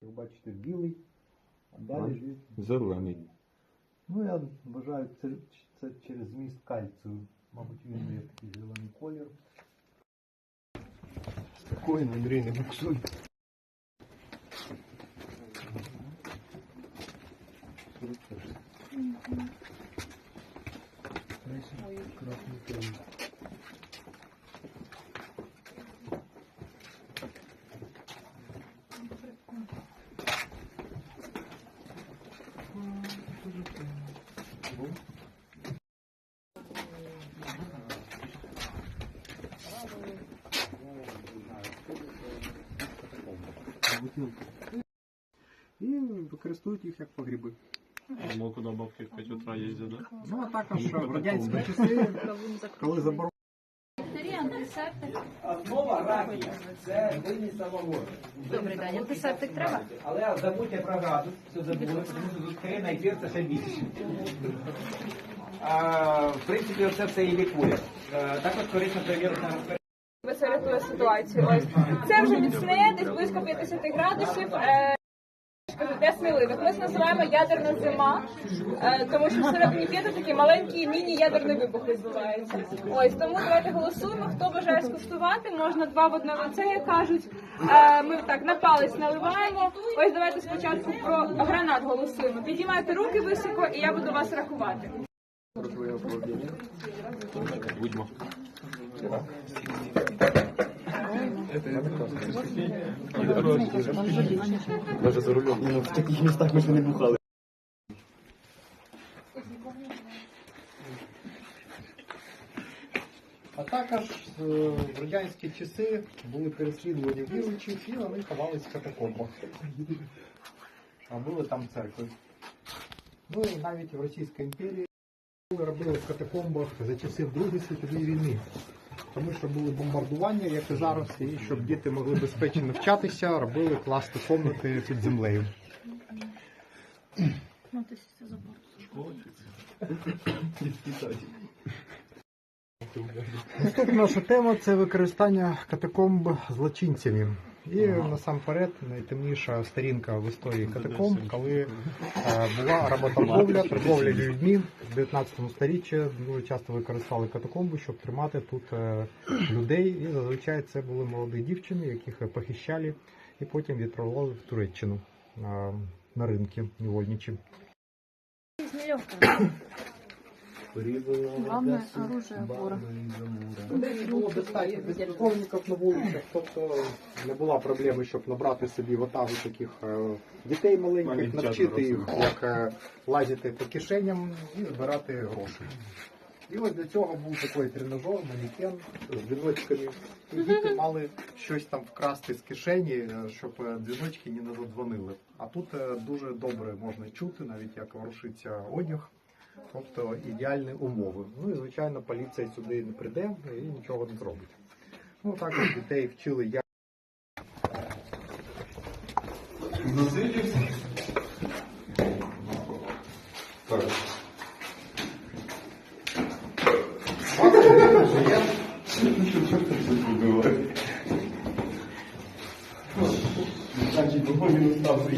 Ви бачите, білий, а далі йдуть Зелений. Ну, я вважаю, це, це через зміст кальцію. Мабуть, він має такий зелений колір. Спокійно, Андрій, не буксуй. Красний колір. І використовують їх як погріби. Думал, куда бабки в 5 утра ездят, да? Ну а також в радянські часи, коли заборонили. Основа раки це винні самогон. Добрий день. Антисептик треба? Але забудьте про градус, все забули, тому що тут хрена і ще більше. А, в принципі, оце все і лікує. Е, Також корисна перевірка Це рятує ситуацію. Ось це вже міцне, десь близько 50 градусів. Е, для сміливих. Ми це називаємо ядерна зима, е, тому що всередині п'яти такі маленькі міні-ядерні вибухи відбуваються. Ось тому давайте голосуємо. Хто бажає скуштувати, можна два в одне лице, як кажуть. Е, ми так на палець наливаємо. Ось давайте спочатку про гранат голосуємо. Підіймайте руки високо, і я буду вас рахувати. Будьмо. Даже за рулем. Ну, в таких містах ми ще не бухали. А також в радянські часи були переслідувані віруючих і вони ховались в катакомбах. А були там церкви. Ну і навіть в Російській імперії робили в катакомбах за часів Другої світової війни. Тому що були бомбардування, як і зараз, і щоб діти могли безпечно навчатися, робили класти комнати під землею. Наступна наша тема це використання катакомб злочинцями. І насамперед найтемніша сторінка в історії катакомб, коли е, була работорговля, торговля людьми в 19 сторіччі. Дуже часто використали катакомби, щоб тримати тут е, людей. І зазвичай це були молоді дівчини, яких похищали і потім відправляли в Туреччину е, на ринки невольничі. Главное оружие вора. Десь було достатньо безпритульників на вулицях, тобто не була проблеми, щоб набрати собі ватагу таких е, дітей маленьких, Маленьких, навчити їх, як е, лазити по кишеням і збирати гроші. І ось для цього був такий тренажер, манікен з дзвіночками. І діти мали щось там вкрасти з кишені, е, щоб дзвіночки не задзвонили. А тут дуже добре можна чути, навіть як ворушиться одяг. Тобто ідеальні умови. Ну і звичайно, поліція сюди не прийде і нічого не зробить. Ну також дітей вчили як. Значить, став